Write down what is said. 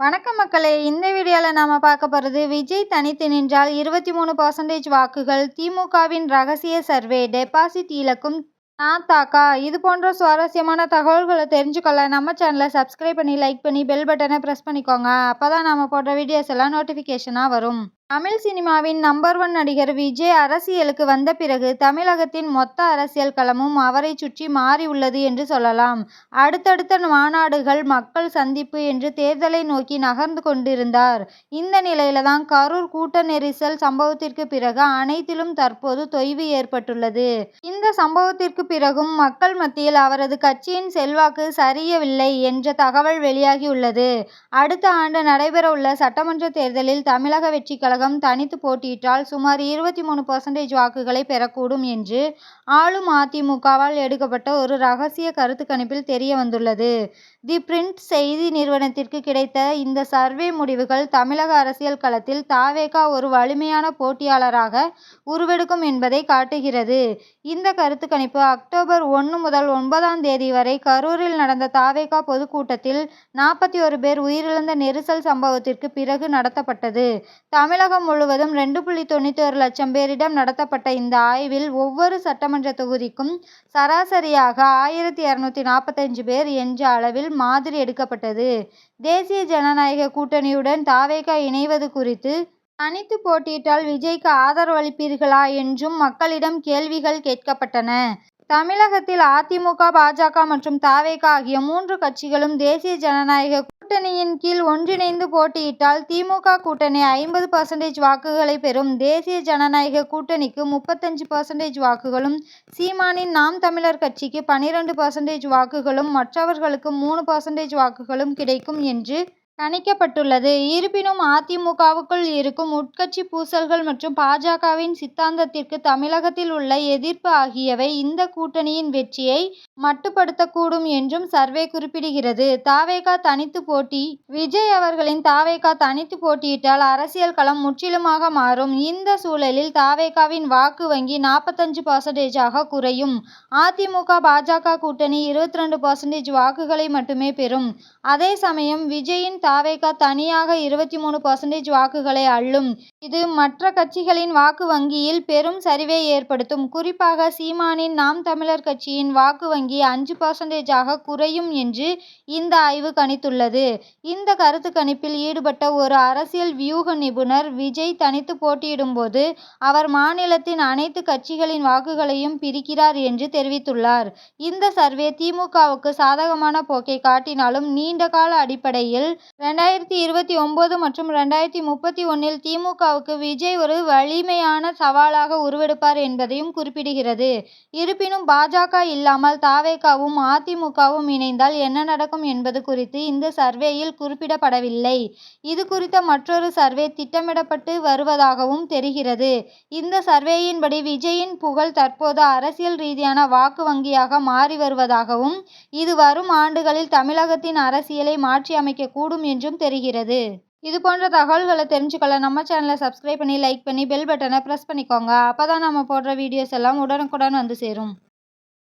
வணக்கம் மக்களே. இந்த வீடியோவில் நாம் பார்க்க போகிறது விஜய் தனித்து நின்றால் இருபத்தி மூணு பர்சன்டேஜ் வாக்குகள் திமுகவின் ரகசிய சர்வே டெபாசிட் இழக்கும் நாத்தாக்கா இது போன்ற சுவாரஸ்யமான தகவல்களை தெரிஞ்சுக்கொள்ள நம்ம சேனலை சப்ஸ்கிரைப் பண்ணி லைக் பண்ணி பெல் பட்டனை ப்ரெஸ் பண்ணிக்கோங்க. அப்போ தான் நம்ம போடுற வீடியோஸ் எல்லாம் நோட்டிஃபிகேஷனாக வரும். தமிழ் சினிமாவின் நம்பர் ஒன் நடிகர் விஜய் அரசியலுக்கு வந்த பிறகு தமிழகத்தின் மொத்த அரசியல் களமும் அவரை சுற்றி மாறி உள்ளது என்று சொல்லலாம். அடுத்தடுத்த மாநாடுகள் மக்கள் சந்திப்பு என்று தேர்தலை நோக்கி நகர்ந்து கொண்டிருந்தார். இந்த நிலையில தான் கரூர் கூட்ட நெரிசல் சம்பவத்திற்கு பிறகு அனைத்திலும் தற்போது தொய்வு ஏற்பட்டுள்ளது. இந்த சம்பவத்திற்கு பிறகும் மக்கள் மத்தியில் அவரது கட்சியின் செல்வாக்கு சரியவில்லை என்ற தகவல் வெளியாகியுள்ளது அடுத்த ஆண்டு நடைபெறவுள்ள சட்டமன்ற தேர்தலில் தமிழக வெற்றி கழகம் தனித்து போட்டியிட்டால் சுமார் இருபத்தி மூணு பர்சன்டேஜ் வாக்குகளை பெறக்கூடும் என்று ஆளும் அதிமுகவால் எடுக்கப்பட்ட ஒரு ரகசிய கருத்து கணிப்பில் தெரிய வந்துள்ளது. தி பிரிண்ட் செய்தி நிறுவனத்திற்கு கிடைத்த இந்த சர்வே முடிவுகள் தமிழக அரசியல் களத்தில் தாவேகா ஒரு வலிமையான போட்டியாளராக உருவெடுக்கும் என்பதை காட்டுகிறது. இந்த கருத்து கணிப்பு அக்டோபர் ஒன்று முதல் ஒன்பதாம் தேதி வரை கரூரில் நடந்த தாவேகா பொதுக்கூட்டத்தில் நாற்பத்தி ஒரு பேர் உயிரிழந்த நெரிசல் சம்பவத்திற்கு பிறகு நடத்தப்பட்டது. தமிழக தமிழகம் முழுவதும் ரெண்டு புள்ளி தொண்ணூற்றி ஒரு லட்சம் பேரிடம் நடத்தப்பட்ட இந்த ஆய்வில் ஒவ்வொரு சட்டமன்ற தொகுதிக்கும் சராசரியாக ஆயிரத்தி இரநூத்தி நாற்பத்தஞ்சு பேர் என்ற அளவில் மாதிரி எடுக்கப்பட்டது. தேசிய ஜனநாயக கூட்டணியுடன் தாவேகா இணைவது குறித்து தனித்து போட்டியிட்டால் விஜய்க்கு ஆதரவளிப்பீர்களா என்றும் மக்களிடம் கேள்விகள் கேட்கப்பட்டன. தமிழகத்தில் அதிமுக பாஜக மற்றும் தாவேகா ஆகிய மூன்று கட்சிகளும் தேசிய ஜனநாயக கூட்டணியின் கீழ் ஒன்றிணைந்து போட்டியிட்டால் திமுக கூட்டணி ஐம்பது பர்சன்டேஜ் வாக்குகளை பெறும். தேசிய ஜனநாயக கூட்டணிக்கு முப்பத்தஞ்சு பர்சன்டேஜ் வாக்குகளும் சீமானின் நாம் தமிழர் கட்சிக்கு பனிரெண்டு பர்சன்டேஜ் வாக்குகளும் மற்றவர்களுக்கு மூணு பர்சன்டேஜ் வாக்குகளும் கிடைக்கும் என்று கணிக்கப்பட்டுள்ளது இருப்பினும் அதிமுகவுக்குள் இருக்கும் உட்கட்சி பூசல்கள் மற்றும் பாஜகவின் சித்தாந்தத்திற்கு தமிழகத்தில் உள்ள எதிர்ப்பு ஆகியவை இந்த கூட்டணியின் வெற்றியை மட்டுப்படுத்தக்கூடும் என்றும் சர்வே குறிப்பிடுகிறது. தாவேகா தனித்து போட்டி விஜய் அவர்களின் தாவேகா தனித்து போட்டியிட்டால் அரசியல் களம் முற்றிலுமாக மாறும். இந்த சூழலில் தாவேகாவின் வாக்கு வங்கி நாற்பத்தஞ்சு பர்சன்டேஜாக குறையும். அதிமுக பாஜக கூட்டணி இருபத்தி ரெண்டு பர்சன்டேஜ் வாக்குகளை மட்டுமே பெறும். அதே சமயம் விஜயின் தாவேகா தனியாக இருபத்தி மூணு பர்சன்டேஜ் வாக்குகளை அள்ளும். இது மற்ற கட்சிகளின் வாக்கு வங்கியில் பெரும் சரிவை ஏற்படுத்தும். குறிப்பாக சீமானின் நாம் தமிழர் கட்சியின் வாக்கு வங்கி அஞ்சு பர்சன்டேஜாக குறையும் என்று இந்த ஆய்வு கணித்துள்ளது. இந்த கருத்து கணிப்பில் ஈடுபட்ட ஒரு அரசியல் வியூக நிபுணர் விஜய் தனித்து போட்டியிடும்போது அவர் மாநிலத்தின் அனைத்து கட்சிகளின் வாக்குகளையும் பிரிக்கிறார் என்று தெரிவித்துள்ளார். இந்த சர்வே திமுகவுக்கு சாதகமான போக்கை காட்டினாலும் நீண்ட கால அடிப்படையில் ரெண்டாயிரத்தி இருபத்தி ஒம்பது மற்றும் ரெண்டாயிரத்தி முப்பத்தி ஒன்றில் திமுகவுக்கு விஜய் ஒரு வலிமையான சவாலாக உருவெடுப்பார் என்பதையும் குறிப்பிடுகிறது. இருப்பினும் பாஜக இல்லாமல் தாவேக்காவும் அதிமுகவும் இணைந்தால் என்ன நடக்கும் என்பது குறித்து இந்த சர்வேயில் குறிப்பிடப்படவில்லை. இது குறித்த மற்றொரு சர்வே திட்டமிடப்பட்டு வருவதாகவும் தெரிகிறது. இந்த சர்வேயின்படி விஜயின் புகழ் தற்போது அரசியல் ரீதியான வாக்கு வங்கியாக மாறி வருவதாகவும் இது வரும் ஆண்டுகளில் தமிழகத்தின் அரசியலை மாற்றி அமைக்கக்கூடும் என்றும் தெரிகிறது. இது போன்ற தகவல்களை தெரிஞ்சுக்கொள்ள நம்ம சேனலை சப்ஸ்கிரைப் பண்ணி லைக் பண்ணி பெல் பட்டனை ப்ரெஸ் பண்ணிக்கோங்க. அப்போ தான் நம்ம போடுற வீடியோஸ் எல்லாம் உடனுக்குடன் வந்து சேரும்.